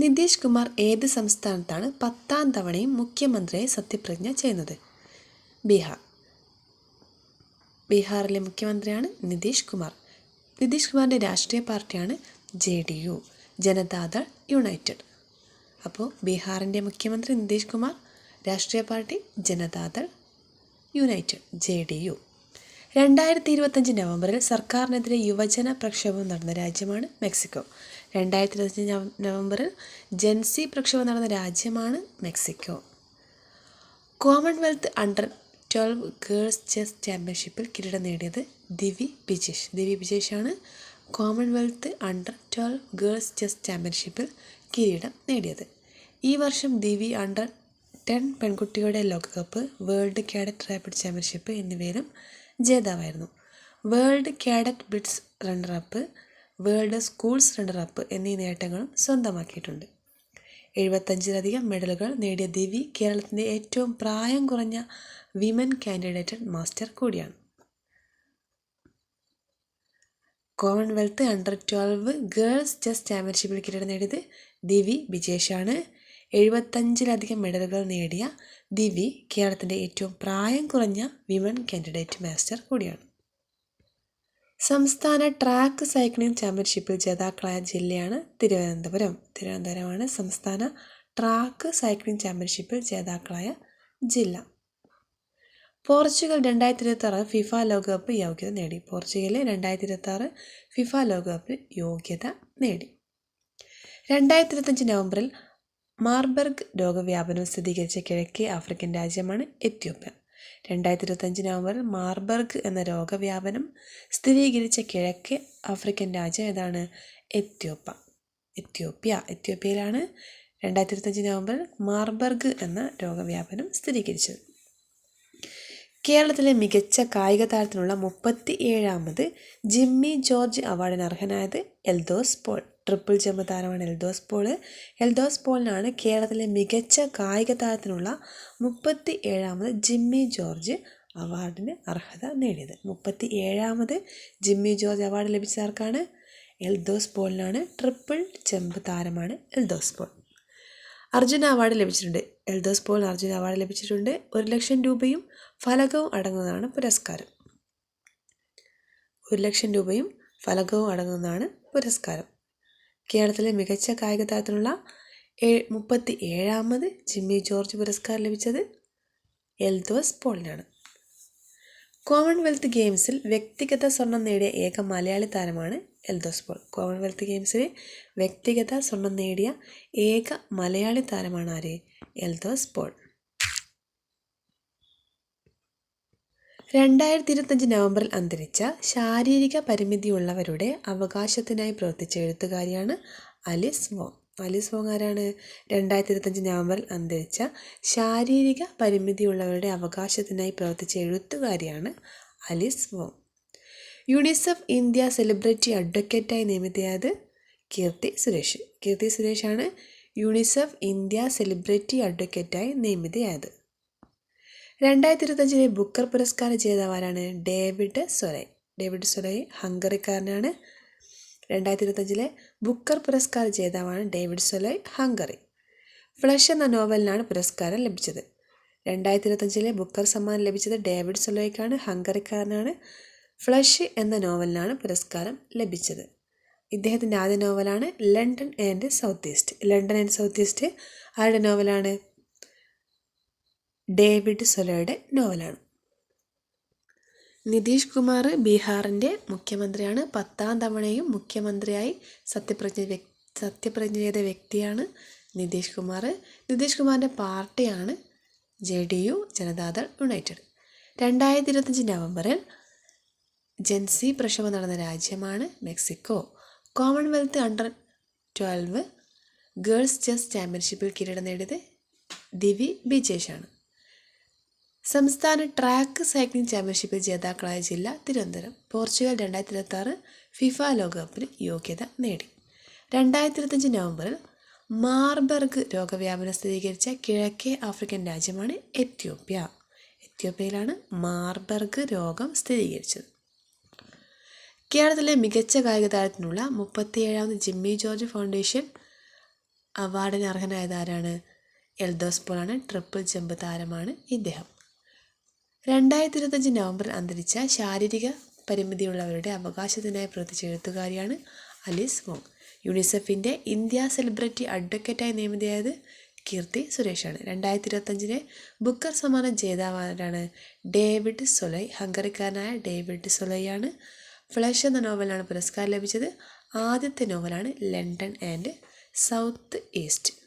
നിതീഷ് കുമാർ ഏത് സംസ്ഥാനത്താണ് പത്താം തവണയും മുഖ്യമന്ത്രിയെ സത്യപ്രതിജ്ഞ ചെയ്യുന്നത്? ബീഹാർ. ബീഹാറിലെ മുഖ്യമന്ത്രിയാണ് നിതീഷ് കുമാർ. നിതീഷ് കുമാറിന്റെ രാഷ്ട്രീയ പാർട്ടിയാണ് J D U Janata Dal United. അപ്പോൾ ബീഹാറിന്റെ മുഖ്യമന്ത്രി നിതീഷ് കുമാർ രാഷ്ട്രീയ party Janata Dal United J D U. രണ്ടായിരത്തി ഇരുപത്തഞ്ച് നവംബറിൽ സർക്കാരിനെതിരെ യുവജന പ്രക്ഷോഭം നടന്ന രാജ്യമാണ് മെക്സിക്കോ. രണ്ടായിരത്തി ഇരുപത്തഞ്ച് നവംബറിൽ ജെൻസി പ്രക്ഷോഭം നടന്ന രാജ്യമാണ് Mexico. Commonwealth under twelve girls chess ചാമ്പ്യൻഷിപ്പിൽ കിരീടം നേടിയത് Divi Bijesh. Divi ബിജേഷാണ് Commonwealth under twelve girls chess ചാമ്പ്യൻഷിപ്പിൽ കിരീടം നേടിയത്. ഈ വർഷം ദിവി അണ്ടർ ടെൻ പെൺകുട്ടികളുടെ ലോകകപ്പ് വേൾഡ് കാഡറ്റ് റാപ്പിഡ് ചാമ്പ്യൻഷിപ്പ് എന്നിവയിലും ജേതാവായിരുന്നു. World cadet blitz runner up world schools runner up എന്നീ നേട്ടങ്ങളും സ്വന്തമാക്കിയിട്ടുണ്ട്. എഴുപത്തഞ്ചിലധികം മെഡലുകൾ നേടിയ ദിവി കേരളത്തിന്റെ ഏറ്റവും പ്രായം കുറഞ്ഞ വിമൻ കാൻഡിഡേറ്റഡ് മാസ്റ്റർ കൂടിയാണ്. Commonwealth under twelve girls chess ചാമ്പ്യൻഷിപ്പിൽ കിരീടം നേടിയത് ദിവി ബിജേഷാണ് എഴുപത്തഞ്ചിലധികം മെഡലുകൾ നേടിയ ദിവി കേരളത്തിന്റെ ഏറ്റവും പ്രായം കുറഞ്ഞ വിമൻ കാൻഡിഡേറ്റ് മാസ്റ്റർ കൂടിയാണ്. സംസ്ഥാന ട്രാക്ക് സൈക്ലിംഗ് ചാമ്പ്യൻഷിപ്പിൽ ജേതാക്കളായ ജില്ലയാണ് തിരുവനന്തപുരം. തിരുവനന്തപുരമാണ് സംസ്ഥാന ട്രാക്ക് സൈക്ലിംഗ് ചാമ്പ്യൻഷിപ്പിൽ ജേതാക്കളായ ജില്ല. പോർച്ചുഗൽ രണ്ടായിരത്തി ഇരുപത്തി ആറ് ഫിഫ ലോകകപ്പ് യോഗ്യത നേടി. പോർച്ചുഗൽ രണ്ടായിരത്തി ഇരുപത്തി ആറ് ഫിഫ ലോകകപ്പിൽ യോഗ്യത നേടി. രണ്ടായിരത്തി ഇരുപത്തഞ്ച് നവംബറിൽ മാർബർഗ് രോഗവ്യാപനം സ്ഥിരീകരിച്ച കിഴക്കേ ആഫ്രിക്കൻ രാജ്യമാണ് എത്യോപ്യ. രണ്ടായിരത്തി ഇരുപത്തഞ്ച് നവംബറിൽ മാർബർഗ് എന്ന രോഗവ്യാപനം സ്ഥിരീകരിച്ച കിഴക്കേ ആഫ്രിക്കൻ രാജ്യം ഏതാണ്? എത്യോപ്യ. എത്യോപ്യ. എത്യോപ്യയിലാണ് രണ്ടായിരത്തി ഇരുപത്തഞ്ച് നവംബറിൽ മാർബർഗ് എന്ന രോഗവ്യാപനം സ്ഥിരീകരിച്ചത്. കേരളത്തിലെ മികച്ച കായിക താരത്തിനുള്ള മുപ്പത്തി ഏഴാമത് ജിമ്മി ജോർജ് അവാർഡിന് അർഹനായത് എൽദോസ് പോൾ. ട്രിപ്പിൾ ജമ്പ് താരമാണ് എൽദോസ് പോൾ എൽദോസ് പോളിനാണ് കേരളത്തിലെ മികച്ച കായിക താരത്തിനുള്ള മുപ്പത്തി ഏഴാമത് ജിമ്മി ജോർജ് അവാർഡിന് അർഹത നേടിയത്. മുപ്പത്തി ഏഴാമത് ജിമ്മി ജോർജ് അവാർഡ് ലഭിച്ച ആർക്കാണ്? എൽദോസ് പോളിനാണ് ട്രിപ്പിൾ ചെമ്പ് താരമാണ് എൽദോസ് പോൾ. അർജുന അവാർഡ് ലഭിച്ചിട്ടുണ്ട്. എൽദോസ് പോൾ അർജുന അവാർഡ് ലഭിച്ചിട്ടുണ്ട്. ഒരു ലക്ഷം രൂപയും ഫലകവും അടങ്ങുന്നതാണ് പുരസ്കാരം. ഒരു ലക്ഷം രൂപയും ഫലകവും അടങ്ങുന്നതാണ് പുരസ്കാരം. കേരളത്തിലെ മികച്ച കായിക താരത്തിനുള്ള മുപ്പത്തി ഏഴാമത് ജിമ്മി ജോർജ് പുരസ്കാരം ലഭിച്ചത് എൽദോസ് പോളിനാണ് കോമൺവെൽത്ത് ഗെയിംസിൽ വ്യക്തിഗത സ്വർണം നേടിയ ഏക മലയാളി താരമാണ് എൽദോസ് പോൾ കോമൺവെൽത്ത് ഗെയിംസിൽ വ്യക്തിഗത സ്വർണം നേടിയ ഏക മലയാളി താരമാണ് ആര്? എൽദോസ് പോൾ രണ്ടായിരത്തി ഇരുപത്തഞ്ച് നവംബറിൽ അന്തരിച്ച ശാരീരിക പരിമിതിയുള്ളവരുടെ അവകാശത്തിനായി പ്രവർത്തിച്ച എഴുത്തുകാരിയാണ് അലിസ് വോങ്. അലിസ് വോങ് ആരാണ്? രണ്ടായിരത്തി ഇരുപത്തഞ്ച് നവംബറിൽ അന്തരിച്ച ശാരീരിക പരിമിതിയുള്ളവരുടെ അവകാശത്തിനായി പ്രവർത്തിച്ച എഴുത്തുകാരിയാണ് Alice Wong. UNICEF India celebrity അഡ്വക്കേറ്റായി നിയമിതയായത് കീർത്തി സുരേഷ്. കീർത്തി സുരേഷാണ് യുണിസെഫ് ഇന്ത്യ സെലിബ്രിറ്റി അഡ്വക്കേറ്റായി നിയമിതയായത്. രണ്ടായിരത്തി ഇരുപത്തഞ്ചിലെ ബുക്കർ പുരസ്കാര ജേതാവാരാണ് ഡേവിഡ് സൊലൈ ഡേവിഡ് സൊലൈ ഹംഗറിക്കാരനാണ്. രണ്ടായിരത്തി ഇരുപത്തഞ്ചിലെ ബുക്കർ പുരസ്കാര ജേതാവാണ് ഡേവിഡ് സൊലൈ ഹംഗറി. ഫ്ലഷ് എന്ന നോവലിനാണ് പുരസ്കാരം ലഭിച്ചത്. രണ്ടായിരത്തി ഇരുപത്തഞ്ചിലെ ബുക്കർ സമ്മാനം ലഭിച്ചത് ഡേവിഡ് സൊലോയ്ക്കാണ് ഹംഗറിക്കാരനാണ്. ഫ്ലഷ് എന്ന നോവലിനാണ് പുരസ്കാരം ലഭിച്ചത്. ഇദ്ദേഹത്തിന്റെ ആദ്യ നോവലാണ് London and South East. London and South East ആരുടെ നോവലാണ്? ഡേവിഡ് സൊലയുടെ നോവലാണ്. നിതീഷ് കുമാർ ബീഹാറിന്റെ മുഖ്യമന്ത്രിയാണ്. പത്താം തവണയും മുഖ്യമന്ത്രിയായി സത്യപ്രതിജ്ഞ വ്യക് സത്യപ്രതിജ്ഞ ചെയ്ത വ്യക്തിയാണ് നിതീഷ് കുമാർ. നിതീഷ് കുമാറിന്റെ പാർട്ടിയാണ് J D U Janata Dal United. രണ്ടായിരത്തി ഇരുപത്തഞ്ച് നവംബറിൽ ജെൻസി പ്രക്ഷോഭം നടന്ന രാജ്യമാണ് Mexico. Commonwealth under twelve girls chess ചാമ്പ്യൻഷിപ്പിൽ കിരീടം നേടിയത് ദിവി ബിജേഷാണ് സംസ്ഥാന ട്രാക്ക് സൈക്ലിംഗ് ചാമ്പ്യൻഷിപ്പിൽ ജേതാക്കളായ ജില്ല തിരുവനന്തപുരം. പോർച്ചുഗൽ രണ്ടായിരത്തി ഇരുപത്തി ഫിഫ ലോകകപ്പിന് യോഗ്യത നേടി. രണ്ടായിരത്തി ഇരുപത്തഞ്ച് നവംബറിൽ മാർബർഗ് രോഗവ്യാപനം സ്ഥിരീകരിച്ച കിഴക്കേ ആഫ്രിക്കൻ രാജ്യമാണ് എത്യോപ്യ. എത്യോപ്യയിലാണ് മാർബർഗ് രോഗം സ്ഥിരീകരിച്ചത്. കേരളത്തിലെ മികച്ച കായിക താരത്തിനുള്ള മുപ്പത്തിയേഴാമത് ജിമ്മി ജോർജ് ഫൗണ്ടേഷൻ അവാർഡിന് അർഹനായത് ആരാണ്? എൽദോസ് പോളാണ്. ട്രിപ്പിൾ ജമ്പ് താരമാണ് ഇദ്ദേഹം. രണ്ടായിരത്തി ഇരുപത്തഞ്ച് നവംബറിൽ അന്തരിച്ച ശാരീരിക പരിമിതിയുള്ളവരുടെ അവകാശത്തിനായി പ്രവർത്തിച്ച എഴുത്തുകാരിയാണ് അലിസ് വോങ്. യുണിസെഫിന്റെ ഇന്ത്യ സെലിബ്രിറ്റി അഡ്വക്കേറ്റായി നിയമിതയായത് കീർത്തി സുരേഷാണ്. രണ്ടായിരത്തി ഇരുപത്തഞ്ചിലെ ബുക്കർ സമ്മാന ജേതാവാനാണ് ഡേവിഡ് സൊലൈ. ഹംഗറിക്കാരനായ ഡേവിഡ് സൊലൈയാണ് ഫ്ലഷ് എന്ന നോവലാണ് പുരസ്കാരം ലഭിച്ചത്. ആദ്യത്തെ നോവലാണ് ലണ്ടൻ ആൻഡ് സൗത്ത് ഈസ്റ്റ്.